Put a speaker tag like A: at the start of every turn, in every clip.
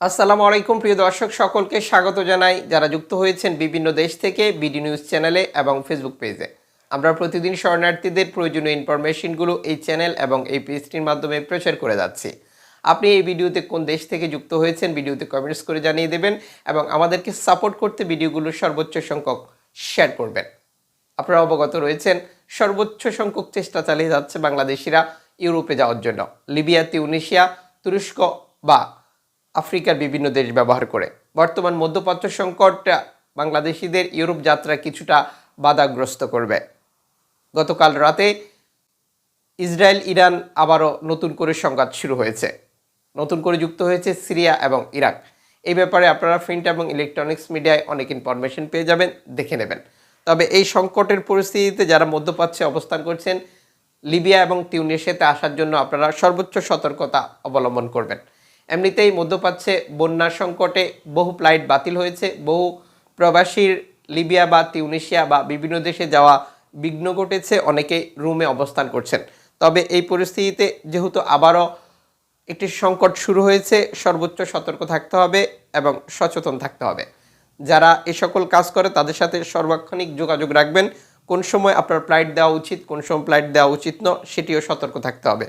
A: আসসালামু আলাইকুম, প্রিয় দর্শক, সকলকে স্বাগত জানাই। যারা যুক্ত হয়েছেন বিভিন্ন দেশ থেকে, বিডি নিউজ চ্যানেলে এবং ফেসবুক পেজে। আমরা প্রতিদিন শরণার্থীদের প্রয়োজনীয় ইনফরমেশনগুলো এই চ্যানেল এবং এই পেজটির মাধ্যমে প্রচার করে যাচ্ছি। আপনি এই ভিডিওতে কোন দেশ থেকে যুক্ত হয়েছেন, ভিডিওতে কমেন্টস করে জানিয়ে দেবেন এবং আমাদেরকে সাপোর্ট করতে ভিডিওগুলো সর্বোচ্চ সংখ্যক শেয়ার করবেন। আপনারা অবগত রয়েছেন, সর্বোচ্চ সংখ্যক চেষ্টা চালিয়ে যাচ্ছে বাংলাদেশিরা ইউরোপে যাওয়ার জন্য। লিবিয়া, তিউনিশিয়া, তুরস্ক বা আফ্রিকার বিভিন্ন দেশ ব্যবহার করে। বর্তমান মধ্যপ্রাচ্য সংকট বাংলাদেশিদের ইউরোপ যাত্রা কিছুটা বাধাগ্রস্ত করবে। গতকাল রাতে ইসরায়েল, ইরান আবারও নতুন করে সংঘাত শুরু হয়েছে। নতুন করে যুক্ত হয়েছে সিরিয়া এবং ইরাক। এই ব্যাপারে আপনারা প্রিন্ট এবং ইলেকট্রনিক্স মিডিয়ায় অনেক ইনফরমেশন পেয়ে যাবেন, দেখে নেবেন। তবে এই সংকটের পরিস্থিতিতে যারা মধ্যপ্রাচ্যে অবস্থান করছেন, লিবিয়া এবং টিউনিশিয়াতে আসার জন্য আপনারা সর্বোচ্চ সতর্কতা অবলম্বন করবেন। এমনিতেই মধ্যপ্রাচ্যে বন্যার সংকটে বহু ফ্লাইট বাতিল হয়েছে, বহু প্রবাসীর লিবিয়া বা তিউনিশিয়া বা বিভিন্ন দেশে যাওয়া বিঘ্ন ঘটেছে, অনেকে রুমে অবস্থান করছেন। তবে এই পরিস্থিতিতে যেহেতু আবারও একটি সংকট শুরু হয়েছে, সর্বোচ্চ সতর্ক থাকতে হবে এবং সচেতন থাকতে হবে। যারা এ সকল কাজ করে, তাদের সাথে সর্বাক্ষণিক যোগাযোগ রাখবেন। কোন সময় আপনার ফ্লাইট দেওয়া উচিত, কোন সময় ফ্লাইট দেওয়া উচিত নয়, সেটিও সতর্ক থাকতে হবে।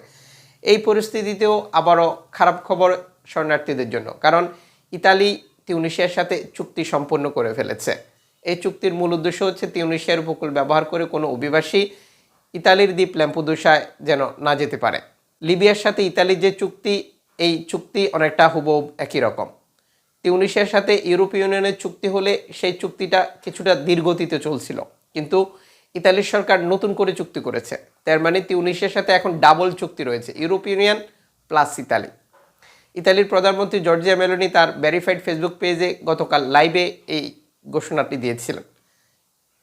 A: এই পরিস্থিতিতেও আবারও খারাপ খবর শরণার্থীদের জন্য। কারণ ইতালি তিউনিশিয়ার সাথে চুক্তি সম্পন্ন করে ফেলেছে। এই চুক্তির মূল উদ্দেশ্য হচ্ছে তিউনিশিয়ার উপকূল ব্যবহার করে কোনো অভিবাসী ইতালির দ্বীপ ল্যাম্পুদুসায় যেন না যেতে পারে। লিবিয়ার সাথে ইতালির যে চুক্তি, এই চুক্তি অনেকটা হুবহু একই রকম। তিউনিশিয়ার সাথে ইউরোপীয় ইউনিয়নের চুক্তি হলে সেই চুক্তিটা কিছুটা দীর্ঘতিতে চলছিল। কিন্তু ইতালির সরকার নতুন করে চুক্তি করেছে। তার মানে তিউনিশিয়ার সাথে এখন ডাবল চুক্তি রয়েছে ইউরোপ ইউনিয়ন প্লাস ইতালি ইতালির প্রধানমন্ত্রী জর্জিয়া মেলোনি তার ভেরিফাইড ফেসবুক পেজে গতকাল লাইভে এই ঘোষণাটি দিয়েছিলেন।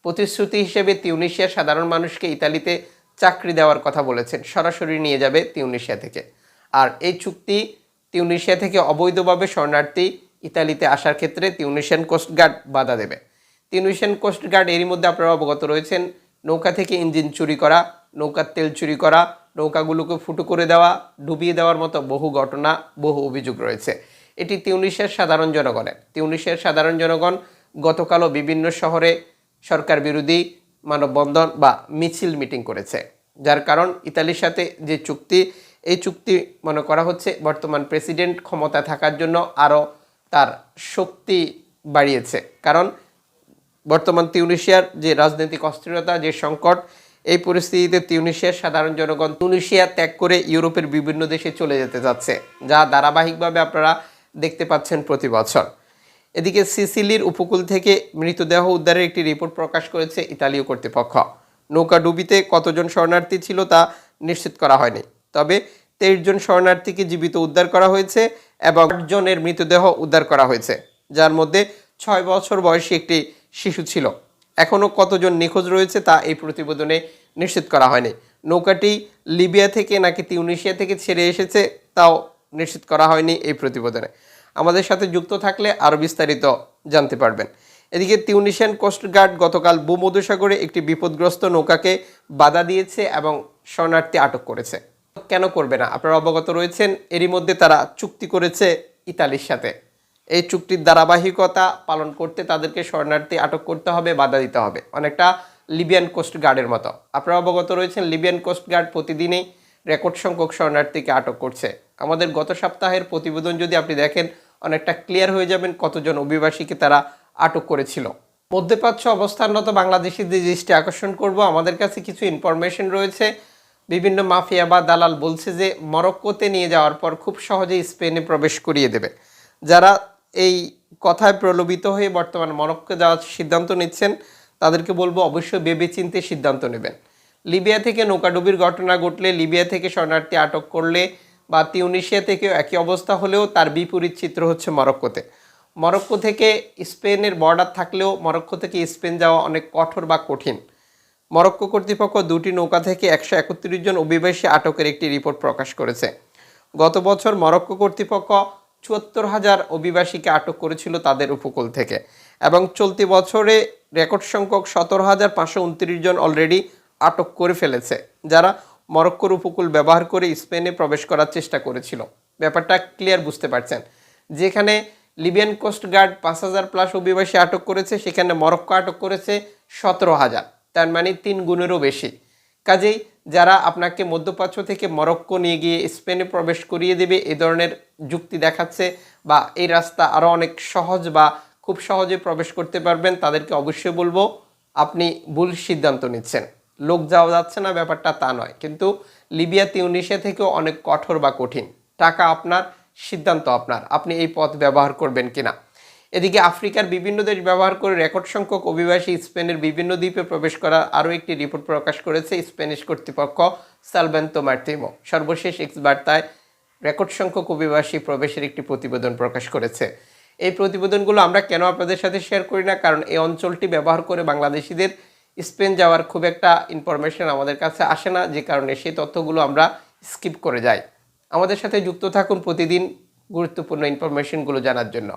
A: প্রতিশ্রুতি হিসেবে তিউনিশিয়ার সাধারণ মানুষকে ইতালিতে চাকরি দেওয়ার কথা বলেছেন, সরাসরি নিয়ে যাবে তিউনিশিয়া থেকে। আর এই চুক্তি তিউনিশিয়া থেকে অবৈধভাবে শরণার্থী ইতালিতে আসার ক্ষেত্রে তিউনিশিয়ান কোস্টগার্ড বাধা দেবে। তিউনিশিয়ান কোস্টগার্ড এরই মধ্যে আপনারা অবগত রয়েছেন নৌকা থেকে ইঞ্জিন চুরি করা, নৌকার তেল চুরি করা, নৌকাগুলোকে ফুটো করে দেওয়া, ডুবিয়ে দেওয়ার মতো বহু ঘটনা, বহু অভিযোগ রয়েছে। এটি তিউনিশের সাধারণ জনগণের। তিউনিশিয়ার সাধারণ জনগণ গতকালও বিভিন্ন শহরে সরকার বিরোধী মানববন্ধন বা মিছিল মিটিং করেছে। যার কারণ ইতালির সাথে যে চুক্তি, এই চুক্তি মনে করা হচ্ছে বর্তমান প্রেসিডেন্ট ক্ষমতা থাকার জন্য আরও তার শক্তি বাড়িয়েছে। কারণ বর্তমান তিউনিশিয়ার যে রাজনৈতিক অস্থিরতা, যে সংকট, এই পরিস্থিতিতে তিউনিশিয়ার সাধারণ জনগণ তিউনিশিয়া ত্যাগ করে ইউরোপের বিভিন্ন দেশে চলে যেতে যাচ্ছে, যা ধারাবাহিকভাবে আপনারা দেখতে পাচ্ছেন প্রতি বছর। এদিকে সিসিলির উপকূল থেকে মৃতদেহ উদ্ধারের একটি রিপোর্ট প্রকাশ করেছে ইতালীয় কর্তৃপক্ষ। নৌকা ডুবিতে কতজন শরণার্থী ছিল তা নিশ্চিত করা হয়নি, তবে তেইশ জন শরণার্থীকে জীবিত উদ্ধার করা হয়েছে এবং জনের মৃতদেহ উদ্ধার করা হয়েছে, যার মধ্যে ছয় বছর বয়সী একটি শিশু ছিল। এখনও কতজন নিখোঁজ রয়েছে তা এই প্রতিবেদনে নিশ্চিত করা হয়নি। নৌকাটি লিবিয়া থেকে নাকি তিউনিশিয়া থেকে ছেড়ে এসেছে তাও নিশ্চিত করা হয়নি এই প্রতিবেদনে। আমাদের সাথে যুক্ত থাকলে আরও বিস্তারিত জানতে পারবেন। এদিকে তিউনিশিয়ান কোস্টগার্ড গতকাল ভূমধ্যসাগরে একটি বিপদগ্রস্ত নৌকাকে বাধা দিয়েছে এবং শরণার্থী আটক করেছে। কেন করবে না? আপনারা অবগত রয়েছেন, এরই মধ্যে তারা চুক্তি করেছে ইতালির সাথে। এই চুক্তির ধারাবাহিকতা পালন করতে তাদেরকে শরণার্থী আটক করতে হবে, বাধা দিতে হবে। অনেকটা লিবিয়ান কোস্ট গার্ডের মতো। আপনারা অবগত রয়েছেন লিবিয়ান কোস্ট গার্ড প্রতিদিনই রেকর্ড সংখ্যক শরণার্থীকে আটক করছে। আমাদের গত সপ্তাহের প্রতিবেদন যদি আপনি দেখেন, অনেকটা ক্লিয়ার হয়ে যাবেন কতজন অভিবাসীকে তারা আটক করেছিল। মধ্যপ্রাচ্য অবস্থানরত বাংলাদেশিদের দৃষ্টি আকর্ষণ করব, আমাদের কাছে কিছু ইনফরমেশন রয়েছে। বিভিন্ন মাফিয়া বা দালাল বলছে যে, মরক্কোতে নিয়ে যাওয়ার পর খুব সহজেই স্পেনে প্রবেশ করিয়ে দেবে। যারা এই কথায় প্রলোভিত হয়ে বর্তমান মরক্কো যাওয়ার সিদ্ধান্ত নিচ্ছেন, তাদেরকে বলব অবশ্যই ভেবেচিন্তে সিদ্ধান্ত নেবেন। লিবিয়া থেকে নৌকাডুবির ঘটনা ঘটলে, লিবিয়া থেকে শরণার্থী আটক করলে বা তিউনিশিয়া থেকেও একই অবস্থা হলেও তার বিপরীত চিত্র হচ্ছে মরক্কোতে। মরক্কো থেকে স্পেনের বর্ডার থাকলেও মরক্কো থেকে স্পেন যাওয়া অনেক কঠোর বা কঠিন। মরক্কো কর্তৃপক্ষ দুটি নৌকা থেকে একশো একত্রিশ জন অভিবাসী আটকের একটি রিপোর্ট প্রকাশ করেছে। গত বছর মরক্কো কর্তৃপক্ষ চুয়াত্তর হাজার অভিবাসীকে আটক করেছিল তাদের উপকূল থেকে। এবং চলতি বছরে রেকর্ড সংখ্যক সতেরো হাজার পাঁচশো উনত্রিশ জন অলরেডি আটক করে ফেলেছে, যারা মরক্কোর উপকূল ব্যবহার করে স্পেনে প্রবেশ করার চেষ্টা করেছিল। ব্যাপারটা ক্লিয়ার বুঝতে পারছেন। যেখানে লিবিয়ান কোস্টগার্ড পাঁচ হাজার প্লাস অভিবাসী আটক করেছে, সেখানে মরক্কো আটক করেছে সতেরো হাজার, তার মানে তিন গুণেরও বেশি। কাজেই যারা আপনাকে মধ্যপ্রাচ্য থেকে মরক্কো নিয়ে গিয়ে স্পেনে প্রবেশ করিয়ে দেবে, এ ধরনের যুক্তি দেখাচ্ছে বা এই রাস্তা আরও অনেক সহজ বা খুব সহজে প্রবেশ করতে পারবেন, তাদেরকে অবশ্যই বলব, আপনি ভুল সিদ্ধান্ত নিচ্ছেন। লোক যাওয়া যাচ্ছে না, ব্যাপারটা তা নয়। কিন্তু লিবিয়া তিউনিশিয়া থেকেও অনেক কঠোর বা কঠিন। টাকা আপনার, সিদ্ধান্ত আপনার। আপনি এই পথ ব্যবহার করবেন কিনা? এদিকে আফ্রিকার বিভিন্ন দেশ ব্যবহার করে রেকর্ড সংখ্যক অভিবাসী স্পেনের বিভিন্ন দ্বীপে প্রবেশ করার আরও একটি রিপোর্ট প্রকাশ করেছে স্প্যানিশ কর্তৃপক্ষ সালভেন্তো মার্তিমো সর্বশেষ এক্স বার্তায় রেকর্ড সংখ্যক অভিবাসী প্রবেশের একটি প্রতিবেদন প্রকাশ করেছে। এই প্রতিবেদনগুলো আমরা কেন আপনাদের সাথে শেয়ার করি না? কারণ এই অঞ্চলটি ব্যবহার করে বাংলাদেশিদের স্পেন যাওয়ার খুব একটা ইনফরমেশন আমাদের কাছে আসে না, যে কারণে সেই তথ্যগুলো আমরা স্কিপ করে যাই। আমাদের সাথে যুক্ত থাকুন প্রতিদিন গুরুত্বপূর্ণ ইনফরমেশনগুলো জানার জন্য।